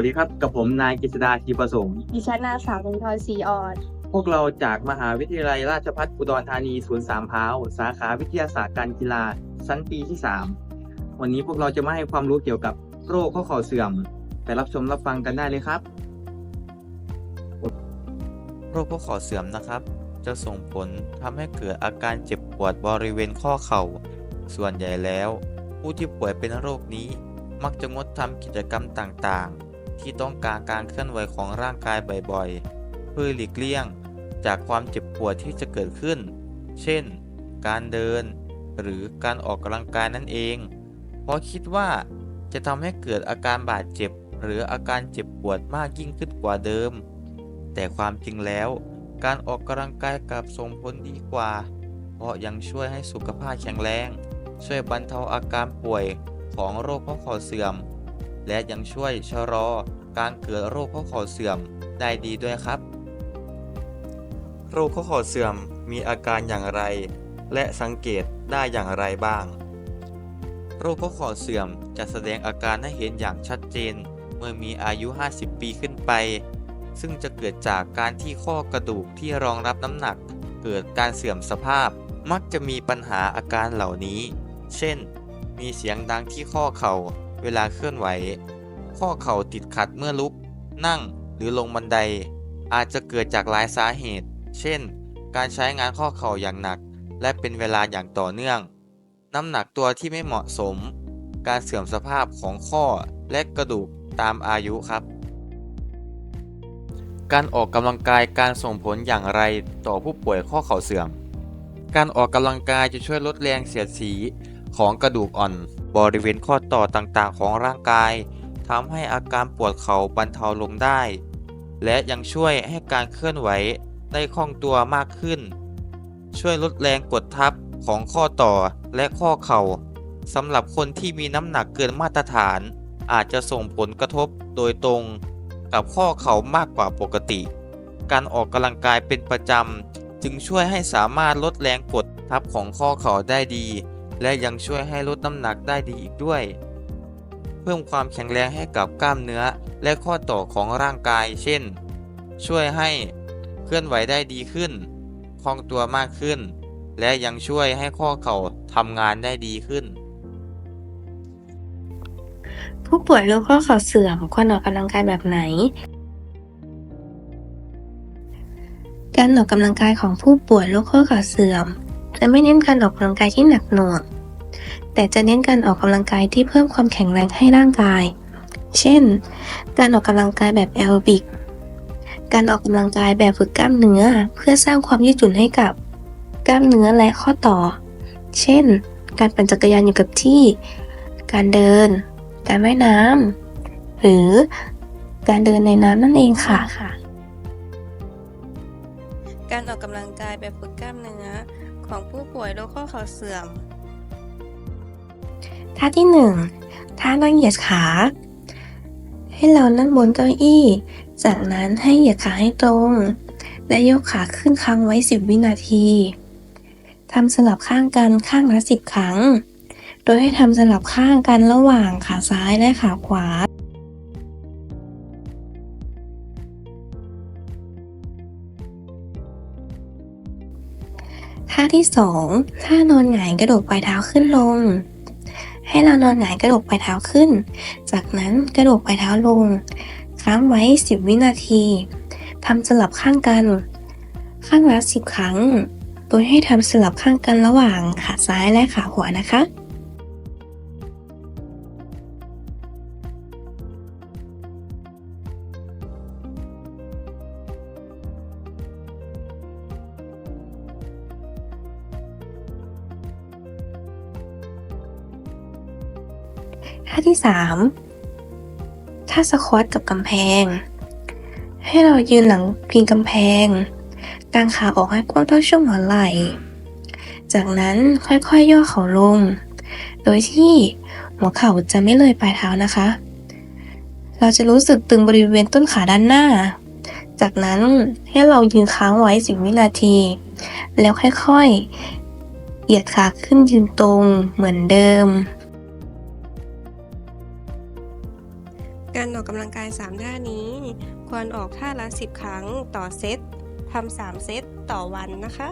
สวัสดีครับ กับผมนายกฤษดาทีประสงค์ ดิฉันนางสาวนันทรศรีอ่อน พวกเราจากมหาวิทยาลัยราชภัฏอุดรธานีศูนย์สามพร้าวสาขาวิทยาศาสตร์การกีฬาชั้นปีที่ 3 วันนี้พวกเราจะมาให้ความรู้เกี่ยวกับโรคข้อเข่าเสื่อม ไปรับชมรับฟังกันได้เลยครับ โรคข้อเข่าเสื่อมนะครับ จะส่งผลทำให้เกิดอาการเจ็บปวดบริเวณข้อเข่า ส่วนใหญ่แล้ว ผู้ที่ป่วยเป็นโรคนี้มักจะงดทำกิจกรรมต่างๆ ที่ต้องการการเคลื่อนไหวของร่างกายบ่อยๆ เพื่อหลีกเลี่ยงจากความเจ็บปวดที่จะเกิดขึ้น เช่น การเดิน หรือการออกกำลังกายนั่นเอง เพราะคิดว่าจะทำให้เกิดอาการบาดเจ็บ หรืออาการเจ็บปวดมากยิ่งขึ้นกว่าเดิม แต่ความจริงแล้ว การออกกำลังกายกลับส่งผลดีกว่า เพราะยังช่วยให้สุขภาพแข็งแรง ช่วยบรรเทาอาการป่วยของโรคข้อเข่าเสื่อม และยังช่วยชะลอการเกิดโรคข้อเข่าเสื่อมได้ดีด้วยครับ โรคข้อเข่าเสื่อมมีอาการอย่างไร และสังเกตได้อย่างไรบ้าง โรคข้อเข่าเสื่อมจะแสดงอาการให้เห็นอย่างชัดเจน เมื่อมีอายุ 50 ปีขึ้นไป ซึ่งจะเกิดจากการที่ข้อกระดูกที่รองรับน้ำหนัก เกิดการเสื่อมสภาพ มักจะมีปัญหาอาการเหล่านี้ เช่น มีเสียงดังที่ข้อเข่า เวลาเคลื่อนไหว ข้อเข่าติดขัดเมื่อลุก นั่งหรือลงบันได อาจจะเกิดจากหลายสาเหตุ เช่น การใช้งานข้อเข่าอย่างหนัก และเป็นเวลาอย่างต่อเนื่อง น้ำหนักตัวที่ไม่เหมาะสม การเสื่อมสภาพของข้อและกระดูกตามอายุครับ การออกกำลังกายการส่งผลอย่างไรต่อผู้ป่วยข้อเข่าเสื่อม การออกกำลังกายจะช่วยลดแรงเสียดสีของกระดูกอ่อน บริเวณข้อต่อต่างๆ ของร่างกายทำให้อาการปวดเข่าบรรเทาลงได้ และยังช่วยให้การเคลื่อนไหวได้คล่องตัวมากขึ้น ช่วยลดแรงกดทับของข้อต่อและข้อเข่าสำหรับคนที่มีน้ำหนักเกินมาตรฐาน อาจจะส่งผลกระทบโดยตรงกับข้อเข่ามากกว่าปกติ การออกกำลังกายเป็นประจำ จึงช่วยให้สามารถลดแรงกดทับของข้อเข่าได้ดี และยังช่วยให้ลดน้ำหนักได้ดีอีกด้วย เพิ่มความแข็งแรงให้กับกล้ามเนื้อและข้อต่อของร่างกาย เช่น ช่วยให้เคลื่อนไหวได้ดีขึ้น คล่องตัวมากขึ้น และยังช่วยให้ข้อเข่าทำงานได้ดีขึ้น ผู้ป่วยโรคข้อเข่าเสื่อมควรออกกำลังกายแบบไหน การออกกำลังกายของผู้ป่วยโรคข้อเข่าเสื่อม จะไม่เน้นการออกกำลังกายที่หนักหน่วง แต่จะเน้นการออกกำลังกายที่เพิ่มความแข็งแรงให้ร่างกาย เช่น การออกกำลังกายแบบแอโรบิก การออกกำลังกายแบบฝึกกล้ามเนื้อ เพื่อสร้างความยืดหยุ่นให้กับกล้ามเนื้อและข้อต่อ เช่น การปั่นจักรยานอยู่กับที่ การเดิน การว่ายน้ำหรือการเดินในน้ำนั่นเองค่ะ การออกกำลังกายแบบฝึกกล้ามเนื้อ ของผู้ป่วยโรคข้อเข่าเสื่อม ท่าที่ 1 ท่านั่งเหยียดขา ให้เรานั่งบนเก้าอี้ จากนั้นให้เหยียดขาให้ตรง และยกขาขึ้นค้างไว้ 10 วินาทีทำสลับข้างกันข้างละ 10 ครั้ง โดยให้ทำสลับข้างกันระหว่างขาซ้ายและขาขวา ท่าที่ 2 ท่านอนหงายกระโดดปลายเท้าขึ้นลง ให้เรานอนหงายกระโดดปลายเท้าขึ้น จากนั้นกระโดดปลายเท้าลง ค้างไว้ 10 วินาทีทำสลับข้างกัน ข้างละ10 ครั้ง โดยให้ทำสลับข้างกันระหว่างขาซ้ายและขาขวานะคะ ท่าที่ 3 ท่าสควอตกับกำแพง ให้เรายืนหลังพิงกำแพง กางขาออกให้กว้างเท่าช่วงหัวไหล่ จากนั้นค่อยๆยย่อเข่าลง โดยที่หัวเข่าจะไม่เลยปลายเท้านะคะ เราจะรู้สึกตึงบริเวณต้นขาด้านหน้า จากนั้นให้เรายืนค้างไว้10วินาที แล้วค่อยๆ เหยียดขาขึ้นยืนตรงเหมือนเดิม ออกกกำลังกาย 3 ท่านี้ ควรออกท่าละ 10 ครั้งต่อเซตทำ3เซตต่อวันนะคะ